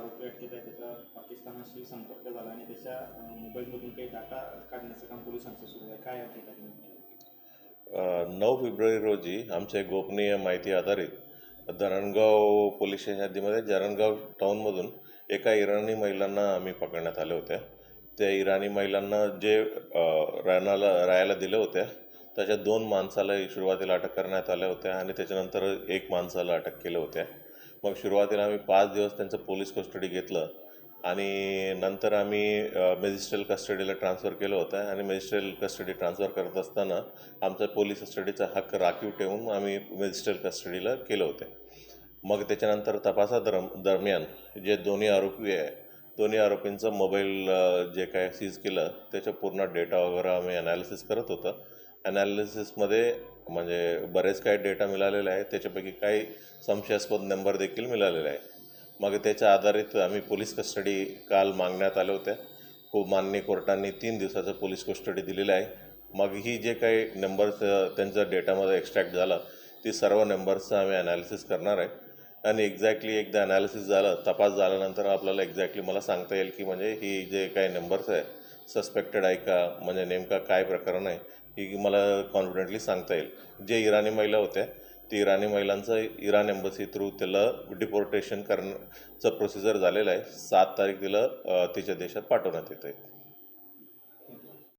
आरोपी अटकेत आहे त्याचा पाकिस्तानाशी संपर्क झाला आणि त्याच्या मोबाईलमधून काही डाटा काढण्याचं काम पोलिसांचं सुरू आहे. काय अपडेट आहे नऊ फेब्रुवारी रोजी आमच्या गोपनीय माहिती आधारित धरणगाव पोलीस स्टेशन हद्दीमध्ये जरणगाव टाऊनमधून एका इराणी महिलांना आम्ही पकडण्यात आले होत्या. त्या इराणी महिलांना जे राहण्याला राहायला दिले होत्या त्याच्या दोन माणसाला सुरुवातीला अटक करण्यात आल्या होत्या आणि त्याच्यानंतर एक माणसाला अटक केलं होत्या. मग सुरुवातीला आम्ही पाच दिवस त्यांचं पोलीस कस्टडी घेतलं आणि नंतर आम्ही मॅजिस्ट्रेल कस्टडीला ट्रान्सफर केलं होतं आणि मॅजिस्ट्रेल कस्टडी ट्रान्सफर करत असताना आमचा पोलीस कस्टडीचा हक्क राखीव ठेवून आम्ही मॅजिस्ट्रेल कस्टडीला केलं होते. मग त्याच्यानंतर तपासा दरम दरम्यान जे दोन्ही आरोपी आहे दोन्ही आरोपींचं मोबाईल जे काय सीज केलं त्याचं पूर्ण डेटा वगैरे आम्ही ॲनालिसिस करत होतं. ॲनालिसिसमध्ये म्हणजे बरेच काही डेटा मिळालेला आहे त्याच्यापैकी काही संशयास्पद नंबर देखील मिळालेला आहे मग त्याच्या आधारित आम्ही पोलीस कस्टडी काल मागण्यात आले होत्या खूप माननीय कोर्टांनी तीन दिवसाचं पोलीस कस्टडी दिलेलं आहे. मग ही जे काही नंबर्स त्यांचा डेटामध्ये एक्स्ट्रॅक्ट झालं ती सर्व नंबर्सचं आम्ही ॲनालिसिस करणार आहे. आणि एक्झॅक्टली एकदा ॲनालिसिस झालं तपास झाल्यानंतर आपल्याला एक्झॅक्टली मला सांगता येईल की म्हणजे ही जे काही नंबर्स आहे सस्पेक्टेड आहे का? म्हणजे नेमका काय प्रकरण आहे ही मला कॉन्फिडेंटली सांगता येईल. जे इराणी महिला होत्या ती इराणी महिलांचं इराण एम्बसी थ्रू त्याला डिपोर्टेशन करण्याचं प्रोसिजर झालेलं आहे. सात तारीख तिला तिच्या देशात पाठवण्यात येतं आहे